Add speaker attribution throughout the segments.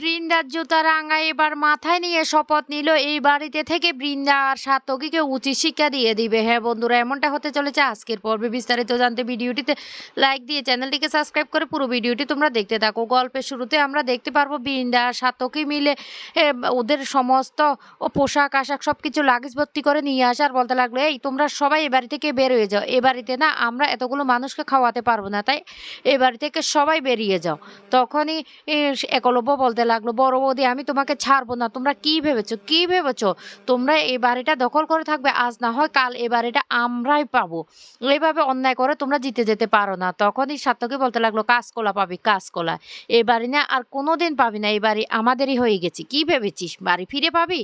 Speaker 1: বৃন্দার জুতা রাঙা এবার মাথায় নিয়ে শপথ নিল। এই বাড়িতে থেকে বৃন্দা আর সাতকীকে উচিত শিক্ষা দিয়ে দিবে। হ্যাঁ বন্ধুরা, এমনটা হতে চলেছে আজকের পর্বে। বিস্তারিত জানতে ভিডিওটিতে লাইক দিয়ে চ্যানেলটিকে সাবস্ক্রাইব করে পুরো ভিডিওটি তোমরা দেখতে থাকো। গল্পের শুরুতে আমরা দেখতে পারব বৃন্দা আর সাতকী মিলে ওদের সমস্ত পোশাক আশাক সব কিছু লাগেজ ভর্তি করে নিয়ে আসার বলতে লাগল, এই, তোমরা সবাই এ বাড়ি থেকে বের হয়ে যাও। এ বাড়িতে না আমরা এতগুলো মানুষকে খাওয়াতে পারব না, তাই এ বাড়ি থেকে সবাই বেরিয়ে যাও। তখনই একলব্য বলতে লাগল। বড় বৌদি, আমি তোমাকে ছাড়বো না। তোমরা কি ভেবেছো? কি ভেবেছো? তোমরা এই বাড়িটা দখল করে থাকবে? আজ না হয় কাল এ বাড়িটা আমরাই পাবো। এইভাবে অন্যায় করে তোমরা জিতে যেতে পারো না। তখনই সার্থকে বলতে লাগল, কাঁচকলা পাবি, কাঁচকলা। এই বাড়ি না আর কোনো দিন পাবি না। এই বাড়ি আমাদেরই হয়ে গেছে। কি ভেবেছিস? বাড়ি ফিরে পাবি?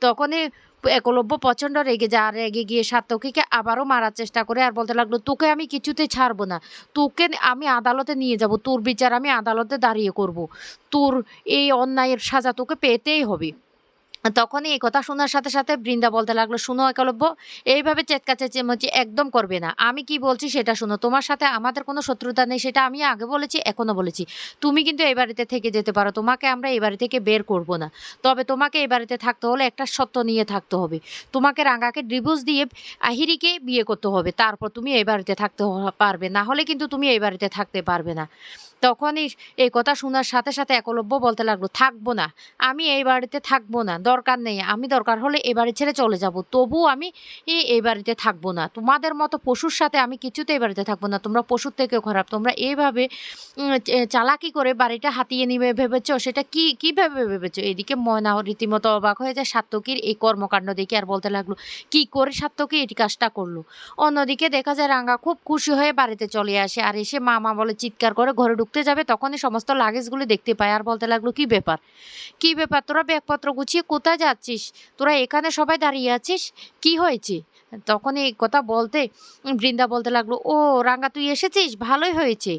Speaker 1: তখনই একলব্য প্রচণ্ড রেগে যা রেগে গিয়ে সার্থকীকে আবারও মারার চেষ্টা করে আর বলতে লাগল, তোকে আমি কিছুতে ছাড়বো না। তোকে আমি আদালতে নিয়ে যাব। তোর বিচার আমি আদালতে দাঁড়িয়ে করব। তোর এই অন্যায়ের সাজা তোকে পেতেই হবে। তখনই এই কথা শোনার সাথে সাথে বৃন্দা বলতে লাগল, শুনো একলব্য, এইভাবে চেৎকা চেঁচেমেচি একদম করবে না। আমি কি বলছি সেটা শোনো। তোমার সাথে আমাদের কোনো শত্রুতা নেই, সেটা আমি আগে বলেছি, এখনও বলেছি। তুমি কিন্তু এই বাড়িতে থেকে যেতে পারো। তোমাকে আমরা এই বাড়ি থেকে বের করব না। তবে তোমাকে এই বাড়িতে থাকতে হলে একটা সত্য নিয়ে থাকতে হবে। তোমাকে রাঙ্গাকে ডিভোর্স দিয়ে আহিরিকে বিয়ে করতে হবে। তারপর তুমি এই বাড়িতে থাকতে পারবে। না হলে কিন্তু তুমি এই বাড়িতে থাকতে পারবে না। তখনই এই কথা শোনার সাথে সাথে একলব্য বলতে লাগল, থাকব না, আমি এই বাড়িতে থাকব না, দরকার নেই, আমি দরকার হলে এ বাড়ি ছেড়ে চলে যাব, তবু আমি এই বাড়িতে থাকব না, তোমাদের মতো পশুর সাথে আমি কিছুতে এই বাড়িতে থাকব না, তোমরা পশুর থেকেও খারাপ, তোমরা এইভাবে চালাকি করে বাড়িটা হাতিয়ে নিবে ভেবেছো, সেটা কি, কীভাবে ভেবেছো? এদিকে ময়না রীতিমতো অবাক হয়ে যায়, সাত্তকীর এই কর্মকাণ্ড দেখে আর বলতে লাগল, কি করে সাত্তকী এই কাজটা করল? অন্যদিকে দেখা যায়, রাঙ্গা খুব খুশি হয়ে বাড়িতে চলে আসে, আর এসে মামা বলে চিৎকার করে ঘরে ঢুকতে যাবে, তখনই সমস্ত লাগেজগুলো দেখতে পায়। আর বলতে লাগল, কি ব্যাপার? কি ব্যাপার? তোরা ব্যাগপত্র গুছিয়ে কোথায় যাচ্ছিস? তোরা এখানে সবাই দাঁড়িয়ে আছিস? কি হয়েছে? তখন এই কথা বলতে বৃন্দা বলতে লাগল, ও রাঙ্গা, তুই এসেছিস? ভালোই হয়েছে।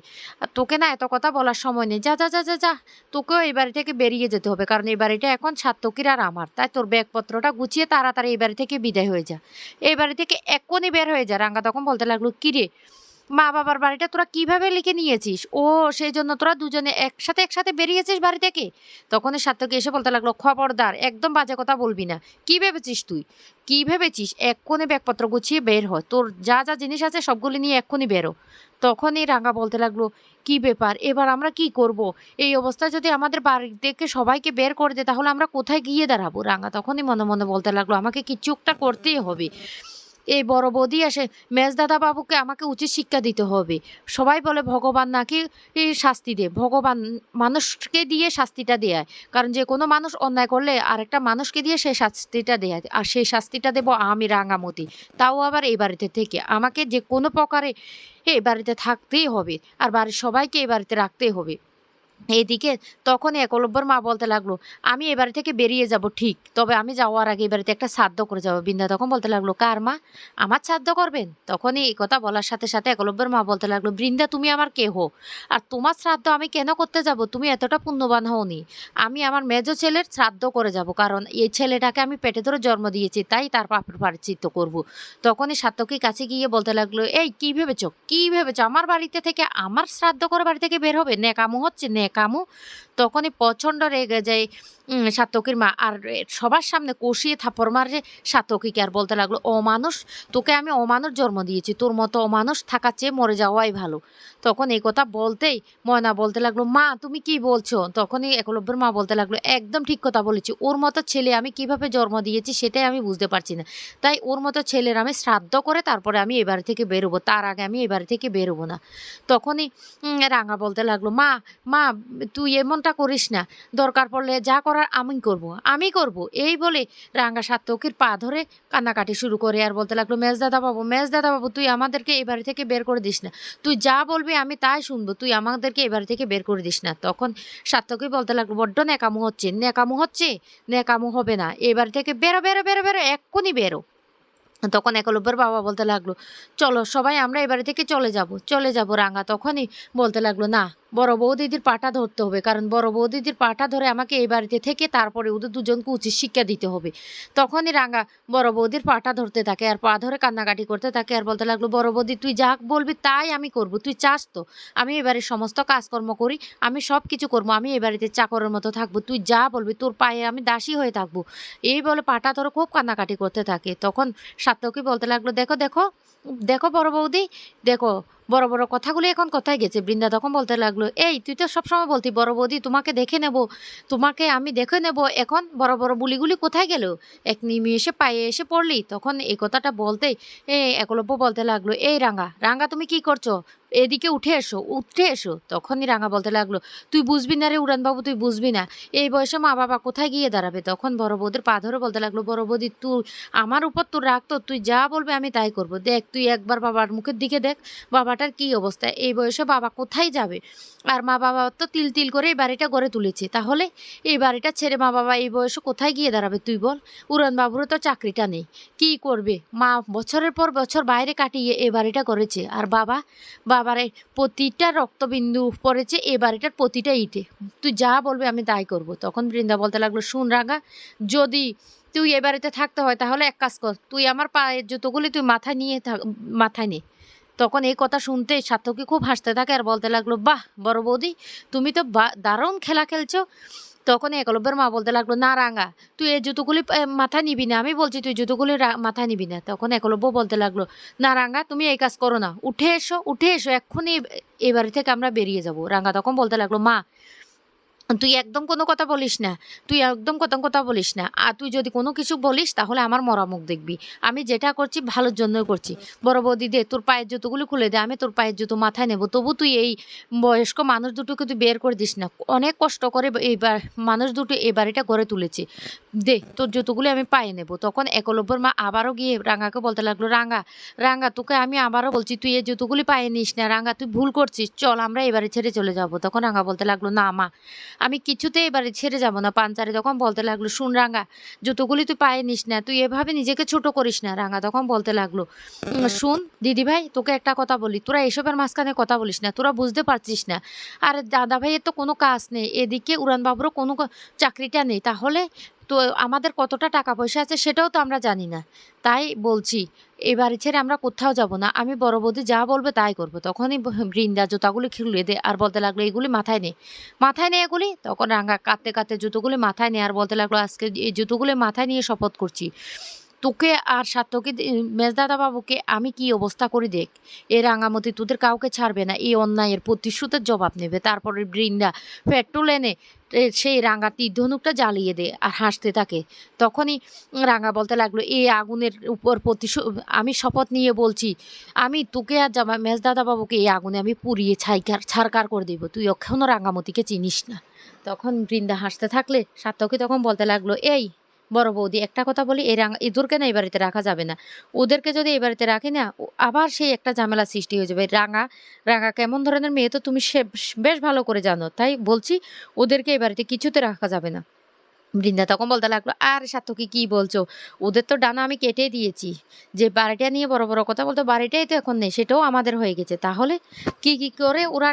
Speaker 1: তোকে না এত কথা বলার সময় নেই। যা যা যা যা যা। তোকেও এই বাড়ি থেকে বেরিয়ে যেতে হবে, কারণ এই বাড়িটা এখন সাত্তকীর আর আমার। তাই তোর ব্যাগপত্রটা গুছিয়ে তাড়াতাড়ি এই বাড়ি থেকে বিদায় হয়ে যা। এই বাড়ি থেকে এক্ষুনি বের হয়ে যা। রাঙ্গা তখন বলতে লাগল কিরে মা বাবার বাড়িটা তোরা কীভাবে লিখে নিয়েছিস? ও সেই জন্য তোরা দুজনে একসাথে একসাথে বেরিয়েছিস বাড়ি থেকে? তখন সার্থকে এসে বলতে লাগল, খবরদার, একদম বাজে কথা বলবি না। কি ভেবেছিস তুই? কি ভেবেছিস? এক্ষুনি ব্যাগপত্র গুছিয়ে বের হয় তোর যা যা জিনিস আছে সবগুলি নিয়ে এক্ষুনি বেরো তখনই রাঙা বলতে লাগল, কি ব্যাপার? এবার আমরা কি করব? এই অবস্থায় যদি আমাদের বাড়ি থেকে সবাইকে বের করে দেয় তাহলে আমরা কোথায় গিয়ে দাঁড়াবো? রাঙা তখনই মনে মনে বলতে লাগল, আমাকে কিছু একটা করতেই হবে? এই বড় বৌদি আসে মেজদাদা বাবুকে আমাকে উচিত শিক্ষা দিতে হবে। সবাই বলে ভগবান নাকি শাস্তি দেয়। ভগবান মানুষকে দিয়ে শাস্তিটা দেয়। কারণ যে কোনো মানুষ অন্যায় করলে আরেকটা মানুষকে দিয়ে সেই শাস্তিটা দেয়। আর সেই শাস্তিটা দেবো আমি রাঙামতি। তাও আবার এই বাড়িতে থেকে। আমাকে যে কোনো প্রকারে এই বাড়িতে থাকতেই হবে। আর বাড়ির সবাইকে এই বাড়িতে রাখতেই হবে। এইদিকে তখনই একলব্যর মা বলতে লাগল, আমি এ বাড়ি থেকে বেরিয়ে যাব, ঠিক। তবে আমি যাওয়ার আগে এই বাড়িতে একটা শ্রাদ্ধ করে যাব। বৃন্দা তখন বলতে লাগল, কার মা? আমার শ্রাদ্ধ করবেন? তখনই এই কথা বলার সাথে সাথে একলব্যের মা বলতে লাগল, বৃন্দা, তুমি আমার কেহ? আর তোমার শ্রাদ্ধ আমি কেন করতে যাব? তুমি এতটা পুণ্যবান হওনি। আমি আমার মেজ ছেলের শ্রাদ্ধ করে যাব, কারণ এই ছেলেটাকে আমি পেটে ধরে জন্ম দিয়েছি, তাই তার পাপের প্রায়শ্চিত্ত করব। তখনই সাত্তকীর কাছে গিয়ে বলতে লাগল, এই, কি ভেবেছো? কি ভেবেছো? আমার বাড়িতে থেকে, আমার শ্রাদ্ধ করে বাড়ি থেকে বের হবে? নেকামো হচ্ছে নেকামু তখনই প্রচণ্ড রেগে যায় উম, সাত্তকীর মা। আর সবার সামনে কষিয়ে থাপড় মারে সাত্তকীকে আর বলতে লাগল অমানুষ তোকে আমি অমানুষ জন্ম দিয়েছি তোর মতো অমানুষ থাকার চেয়ে মরে যাওয়াই ভালো। তখন এই কথা বলতেই ময়না বলতে লাগল মা তুমি কি বলছো? তখনই একলব্যের মা বলতে লাগল একদম ঠিক কথা বলেছি ওর মতো ছেলে আমি কীভাবে জন্ম দিয়েছি সেটাই আমি বুঝতে পারছি না। তাই ওর মতো ছেলের আমি শ্রাদ্ধ করে তারপরে আমি এ বাড়ি থেকে বেরোবো তার আগে আমি এ বাড়ি থেকে বেরোবো না। তখনই রাঙা বলতে লাগল মা মা তুই এমনটা করিস না। দরকার পড়লে যা করার আমি করব আমি করব। এই বলে রাঙ্গা সাত্তকীর পা ধরে কান্নাকাটি শুরু করে আর বলতে লাগল, মেজ দাদা বাবু, মেজ দাদা বাবু, তুই আমাদেরকে এই বাড়ি থেকে বের করে দিস না। তুই যা বলবি আমি তাই শুনব, তুই আমাদেরকে এই বাড়ি থেকে বের করে দিস না। তখন সাত্তকী বলতে লাগল, বড্ড নেকামু হচ্ছে নেকামু হচ্ছে নেকামু হবে না। এই বাড়ি থেকে বেরো বেরো বেরো বেরো, এক্ষুনি বেরো। তখন একলব্যের বাবা বলতে লাগল, চলো সবাই আমরা এবারে থেকে চলে যাব চলে যাব রাঙা তখনই বলতে লাগল, না বড় বৌদিদির পাটা ধরতে হবে। কারণ বড় বৌদিদির পাটা ধরে আমাকে এই বাড়িতে থেকে তারপরে ওদের দুজনকে উচিত শিক্ষা দিতে হবে। তখনই রাঙা বড় বৌদির পাটা ধরতে থাকে আর পা ধরে কান্নাকাটি করতে থাকে আর বলতে লাগল, বড় বৌদি, তুই যা বলবি তাই আমি করব, তুই চাস তো। আমি এবারে সমস্ত কাজকর্ম করি, আমি সব কিছু করব, আমি এ বাড়িতে চাকরের মতো থাকব, তুই যা বলবি, তোর পায়ে আমি দাসী হয়ে থাকব। এই বলে পাটা ধরে খুব কান্নাকাটি করতে থাকে। তখন সাত্যকী বলতে লাগল, দেখো দেখো দেখো বড় বৌদি, দেখো বড় বড় কথাগুলি এখন কোথায় গেছে? বৃন্দা তখন বলতে লাগল, এই, তুই তো সবসময় বলতি, বড় বৌদি, তোমাকে দেখে নেব, তোমাকে আমি দেখে নেব, এখন বড় বড় বুলিগুলি কোথায় গেল? এক নিমি এসে পায়ে এসে পড়লি, তখন এই কথাটা বলতেই এই একলব্য বলতে লাগল, এই রাঙা রাঙ্গা তুমি কি করছ? এদিকে উঠে এসো উঠে এসো। তখনই রাঙা বলতে লাগল, তুই বুঝবি না রে উড়ানবাবু, তুই বুঝবি না। এই বয়সে মা বাবা কোথায় গিয়ে দাঁড়াবে? তখন বড় বৌদির পা ধরে বলতে লাগল, বড় বৌদি, তুই, আমার উপর তোর রাখতো তুই যা বলবে আমি তাই করব। দেখ, তুই একবার বাবার মুখের দিকে দেখ, বাবাটার কি অবস্থা, এই বয়সে বাবা কোথায় যাবে? আর মা বাবা তো তিল তিল করে এই বাড়িটা গড়ে তুলেছে। তাহলে এই বাড়িটা ছেড়ে মা বাবা এই বয়সে কোথায় গিয়ে দাঁড়াবে তুই বল? উড়ান বাবুরও তো চাকরিটা নেই। কি করবে? মা বছরের পর বছর বাইরে কাটিয়ে এই বাড়িটা করেছে আর বাবা বাবারে প্রতিটা রক্তবিন্দু পড়েছে এ বাড়িটার প্রতিটা ইটে। তুই যা বলবে আমি তাই করব। তখন বৃন্দা বলতে লাগল, শুন রাঙা যদি তুই এ বাড়িতে থাকতে হয় তাহলে এক কাজ কর, তুই আমার পায়ের জুতোগুলি তুই মাথায় নিয়ে থাক, মাথায় নে। তখন এই কথা শুনতে সার্থকী খুব হাসতে থাকে আর বলতে লাগল, বাহ, বড় বৌদি, তুমি তো বা- দারুণ খেলা খেলছো। তখন একলব্যের মা বলতে লাগল, না রাঙা, তুই এই জুতোগুলি মাথায় নিবি না। আমি বলছি, তুই জুতোগুলি মাথা নিবি না। তখন একলব্য বলতে লাগল, না রাঙা, তুমি এই কাজ করো না। উঠে এসো উঠে এসো, এক্ষুনি এই বাড়ি থেকে আমরা বেরিয়ে যাব। রাঙা তখন বলতে লাগল, মা তুই একদম কোনো কথা বলিস না, তুই একদম কত কথা বলিস না। আর তুই যদি কোনো কিছু বলিস, তাহলে আমার মরা মুখ দেখবি। আমি যেটা করছি, ভালোর জন্যই করছি। বড় বৌদি দে, তোর পায়ের জুতোগুলো খুলে দে, আমি তোর পায়ের জুতো মাথায় নেব। তবু তুই এই বয়স্ক মানুষ দুটোকে তুই বের করে দিস না। অনেক কষ্ট করে এইবার মানুষ দুটো এই বাড়িটা গড়ে তুলেছে। দে, তোর জুতোগুলো আমি পায়ে নেব। তখন একলব্যর মা আবারও গিয়ে রাঙাকে বলতে লাগল, রাঙা রাঙা, তোকে আমি আবারও বলছি, তুই এই জুতোগুলি পায়ে নিস না। রাঙা, তুই ভুল করছিস। চল, আমরা এবারে ছেড়ে চলে যাব। তখন রাঙা বলতে লাগল, না মা আমি কিছুতেই এবারে ছেড়ে যাব না। পাঞ্চারে তখন বলতে লাগল শুন রাঙা জুতোগুলি তুই পায়ে নিস না তুই এভাবে নিজেকে ছোট করিস না রাঙা তখন বলতে লাগল। "উম, শুন দিদি ভাই তোকে একটা কথা বলি তোরা এসবের মাঝখানে কথা বলিস না তোরা বুঝতে পারছিস না। আর দাদা ভাইয়ের তো কোনো কাজ নেই এদিকে উড়ানবাবুরও কোনো চাকরিটা নেই তাহলে তো আমাদের কতটা টাকা পয়সা আছে সেটাও তো আমরা জানি না। তাই বলছি এই বাড়ি ছেড়ে আমরা কোথাও যাব না। আমি বড় বৌদি যা বলবে তাই করব। তখনই বৃন্দা জুতাগুলি খুলে দে, আর বলতে লাগল, এগুলি মাথায় নেই মাথায় নে এগুলি? তখন রাঙা কাঁদতে কাঁদতে জুতোগুলি মাথায় নে, আর বলতে লাগল, আজকে এই জুতোগুলি মাথায় নিয়ে শপথ করছি। তোকে আর সাত্যকে মেজদাদা বাবুকে আমি কি অবস্থা করে দেখ। এ রাঙামতি তোদের কাউকে ছাড়বে না এই অন্যায়ের প্রতিশ্রুতের জবাব নেবে। তারপরে বৃন্দা পেট্রোল এনে সেই রাঙা তীর ধনুকটা জ্বালিয়ে দে আর হাসতে থাকে। তখনই রাঙা বলতে লাগল এই আগুনের উপর প্রতিশোধ আমি শপথ নিয়ে বলছি, আমি তোকে আর জামা, মেজদাদা বাবুকে এই আগুনে আমি পুড়িয়ে ছাইকার ছাড়কার করে দেবো। তুই এখনও রাঙামতিকে চিনিস না। তখন বৃন্দা হাসতে থাকলে সাত্যকী তখন বলতে লাগল, এই বড় বৌদি, একটা কথা বলি, এই রাঙা ইঁদুরকে না এই বাড়িতে রাখা যাবে না। ওদেরকে যদি এই বাড়িতে রাখি না আবার সেই একটা ঝামেলা সৃষ্টি হয়ে যাবে। রাঙা রাঙা কেমন ধরনের মেয়ে তো তুমি সে বেশ ভালো করে জানো। তাই বলছি, ওদেরকে এই বাড়িতে কিছুতে রাখা যাবে না। বৃন্দা তখন বলতে লাগল, আর সাত্যকী কি বলছো? ওদের তো ডানা আমি কেটে দিয়েছি। যে বাড়িটা নিয়ে বড় বড় কথা বলতো, বাড়িটাই তো এখন নেই, সেটাও আমাদের হয়ে গেছে। তাহলে কি কি করে ওরা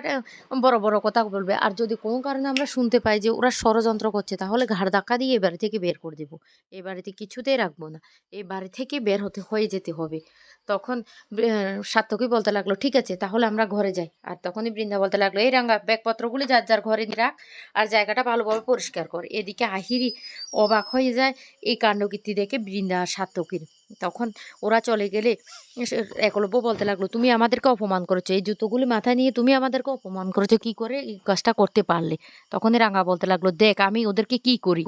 Speaker 1: বড় বড় কথা বলবে? আর যদি কোনো কারণে আমরা শুনতে পাই যে ওরা ষড়যন্ত্র করছে, তাহলে ঘাড় ধাক্কা দিয়ে এই বাড়ি থেকে বের করে দেবো। এই বাড়িতে কিছুতেই রাখব না। এই বাড়ি থেকে বের হতে, হয়ে যেতে হবে। তখন সাত্যকী বলতে লাগল, ঠিক আছে, তাহলে আমরা ঘরে যাই। আর তখনই বৃন্দা বলতে লাগল, এই রাঙ্গা, ব্যাগপত্রগুলি যার যার ঘরে রাখ আর জায়গাটা ভালোভাবে পরিষ্কার কর। এদিকে আহিরি অবাক হয়ে যায় এই কাণ্ডকীর্তি দেখে বৃন্দা আর সাত্যকীর তখন ওরা চলে গেলে একলব্য বলতে লাগল, তুমি আমাদেরকে অপমান করেছ, এই জুতোগুলি মাথায় নিয়ে তুমি আমাদেরকে অপমান করেছ, কি করে এই কাজটা করতে পারলে? তখনই রাঙা বলতে লাগল, দেখ, আমি ওদেরকে কি করি?